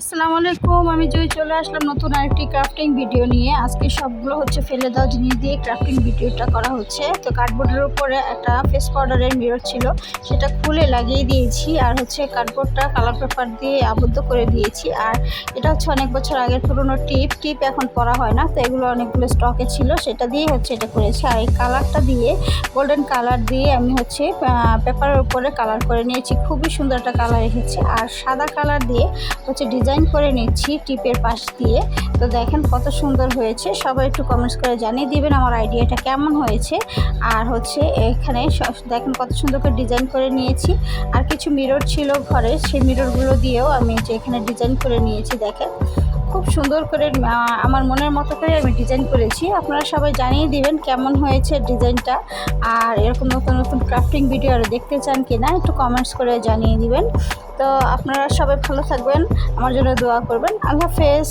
আসসালামু আলাইকুম, আমি জয় চলে আসলাম নতুন আরেকটি ক্রাফটিং ভিডিও নিয়ে। আজকে সবগুলো হচ্ছে ফেলে দেওয়া জিনিস দিয়ে ক্রাফটিং ভিডিওটা করা হচ্ছে। তো কার্ডবোর্ডের উপরে একটা ফেস পাউডারের মিরর ছিল, সেটা খুলে লাগিয়ে দিয়েছি আর হচ্ছে কার্ডবোর্ডটা কালার পেপার দিয়ে আবদ্ধ করে দিয়েছি। আর এটা হচ্ছে অনেক বছর আগের পুরনো টিপ টিপ এখন পরা হয় না, তো এগুলো অনেকগুলো স্টকে ছিল, সেটা দিয়ে হচ্ছে এটা করেছি। আর এই কালারটা দিয়ে গোল্ডেন কালার দিয়ে আমি হচ্ছে পেপারের উপরে কালার করে নিয়েছি। খুবই সুন্দর একটা কালার এসেছে। আর সাদা কালার দিয়ে হচ্ছে ডিজাইন করে নিচ্ছি টিপের পাশ দিয়ে। তো দেখেন কত সুন্দর হয়েছে। সবাই একটু কমেন্টস করে জানিয়ে দিবেন আমার আইডিয়াটা কেমন হয়েছে। আর হচ্ছে এখানে দেখেন কত সুন্দর করে ডিজাইন করে নিয়েছি। আর কিছু মিরর ছিল ঘরে। সেই মিররগুলো দিয়েও আমি যে এখানে ডিজাইন করে নিয়েছি, দেখেন। খুব সুন্দর করে আমার মনের মতো করে আমি ডিজাইন করেছি। আপনারা সবাই জানিয়ে দিবেন কেমন হয়েছে ডিজাইনটা আর এরকম নতুন নতুন ক্রাফটিং ভিডিও আরও দেখতে চান কি না একটু কমেন্টস করে জানিয়ে দিবেন। তো আপনারা সবাই ভালো থাকবেন, আমার জন্য দোয়া করবেন। আল্লাহ হাফেজ।